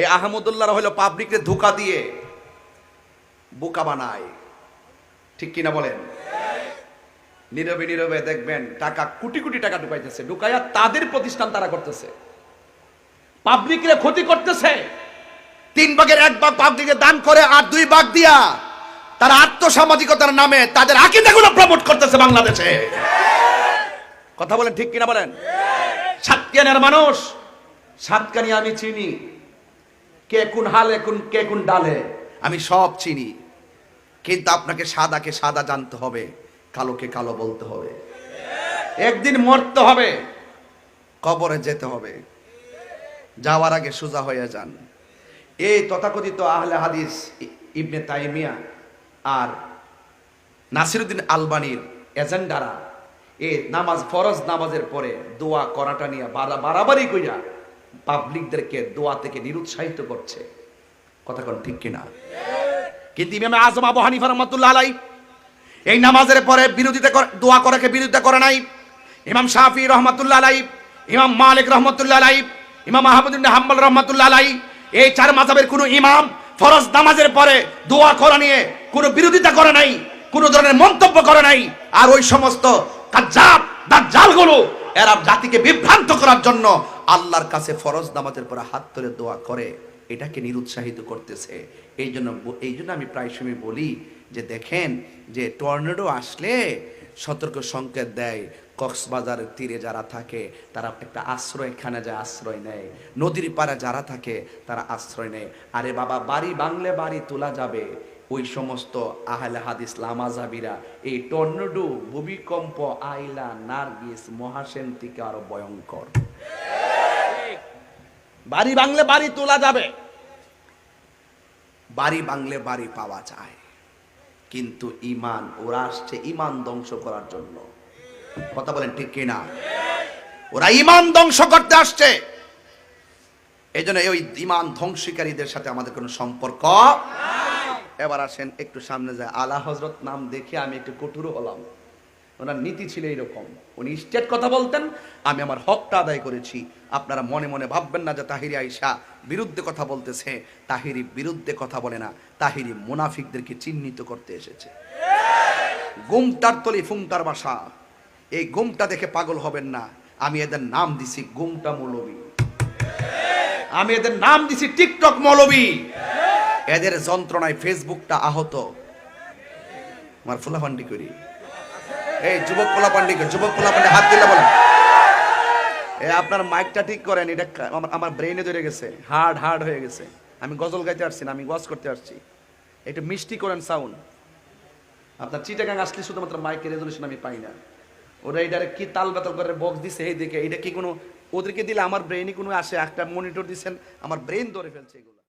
এই আহমদুল্লাহ হলো পাবলিককে ধোকা দিয়ে বোকা বানায়। ঠিক কিনা বলেন? নীরবে নীরবে দেখবেন টাকা, কোটি কোটি টাকা ঢুকাইতেছে, ঢুকাইয়া তাদের প্রতিষ্ঠান তারা করতেছে। পাবলিকের ক্ষতি করতেছে। তিন ভাগের এক ভাগ পাবলিকে দান করে আর দুই ভাগ দিয়া তারা আত্মসামাজিকতার নামে তাদের আকিদাগুলো প্রমোট করতেছে বাংলাদেশে। কথা বলেন ঠিক কিনা বলেন? সাতকানিয়ার মানুষ সাতকানি আমি চিনি। কে কোন হালে, কোন কে কোন ডালে? আমি সব চিনি। কিন্তু আপনাকে সাদাকে সাদা জানতে হবে, কালোকে কালো বলতে হবে। একদিন মরতে হবে, কবরে যেতে হবে। যাওয়ার আগে সোজা হয়ে যান। এই তথাকথিত আহলে হাদিস ইবনে তাইমিয়া আর নাসিরুদ্দিন আলবানির এজেন্ডারা এ নামাজ, ফরজ নামাজের পরে দোয়া করাটা নিয়ে বাড়া বাড়াবাড়ি কইরা পাবলিকদেরকে দোয়া থেকে নিরুৎসাহিত করছে। কথা কোন ঠিক কিনা? কিন্তু ইমামে আজম আবু হানিফা রহমাতুল্লাহ আলাই এই নামাজের পরে বিরোধিতা দোয়া করাকে বিরোধিতা করে নাই? ইমাম শাফি রহমাতুল্লাহ আলাই ইমাম মালিক রহমতুল্লাহ আলাই ইমাম আহমদুল্লাহ হাম্বল রহমতুল্লাহ আলাই এই চার মাযহাবের কোনো ইমাম ফরজ নামাজের পরে দোয়া করা নিয়ে কোনো বিরোধিতা করে নাই, কোনো ধরনের মন্তব্য করে নাই। আর ওই সমস্ত কাজ্জাব, দাজ্জালগুলো এরা জাতিকে বিভ্রান্ত করার জন্য আল্লাহর কাছে ফরজ নামাজের পরে হাত তুলে দোয়া করে। এটাকে নিরুৎসাহিত করতেছে। এই জন্য এই জন্য আমি প্রায় সময় বলি যে দেখেন যে টর্নেডো আসলে সতর্ক সংকেত দেয়। কক্সবাজারের তীরে যারা থাকে, তারা একটা আশ্রয়খানে যায়, আশ্রয় নেয়। নদীর পাড়ে যারা থাকে, তারা আশ্রয় নেয়। আরে বাবা, বাড়ি বাংলে বাড়ি তোলা যাবে। ওই সমস্ত আহলে হাদিস লামাজাবিরা এই টর্নেডো ভূমিকম্প আইলা নার্গিস মহাসেন থেকে আরও ভয়ঙ্কর। বাড়ি বাংলে বাড়ি তোলা যাবে। বাড়ি বাংলে বাড়ি পাওয়া যায়। কিন্তু ইমান ওরা আসছে ইমান ধ্বংস করার জন্য। কথা বলেন ঠিক কিনা ওরা ইমান ধ্বংস করতে আসছে। এই জন্য ওই ইমান ধ্বংসকারীদের সাথে আমাদের কোনো সম্পর্ক এবার আসেন একটু সামনে যায়। আলা হজরত নাম দেখে আমি একটু কঠোর হলাম। ওনার নীতি ছিল এরকম উনি স্টেট কথা বলতেন, আমি আমার হকটা আদায় করেছি। আপনারা মনে মনে ভাববেন না যে তাহিরি আইসা বিরুদ্ধে কথা বলতেছে। তাহিরি বিরুদ্ধে কথা বলে না। তাহিরি মুনাফিকদেরকে চিহ্নিত করতে এসেছে। গুমটার তলি ফুমটার বাসা। এই গুমটা দেখে পাগল হবেন না। আমি এদের নাম দিছি গুমটা মৌলবী। আমি এদের নাম দিছি টিকটক মৌলবী। এদের যন্ত্রণায় ফেসবুকটা আহত। আমার ফুলাফান্ডি করি। এই, যুবক পোলাপান্ডি যুবক পোলাপান্ডি হাত দিলে বলেন। আপনার মাইকটা ঠিক করেন, এটা আমার ব্রেনে ধরে গেছে, হার্ড হার্ড হয়ে গেছে। আমি গজল গাইতে আসছি না, আমি গজ করতে আসছি একটু মিষ্টি করেন সাউন্ড। আপনার চিটাগাং আসলে শুধুমাত্র মাইকের রেজলিউশন আমি পাই না। ওরা এটারে কি তাল বেতাল করে বক্স দিছে এই দিকে এটা কি কোনো, ওদেরকে দিলে আমার ব্রেনে কোনো আসে? একটা মনিটর দিছেন, আমার ব্রেন ধরে ফেলছে এগুলো।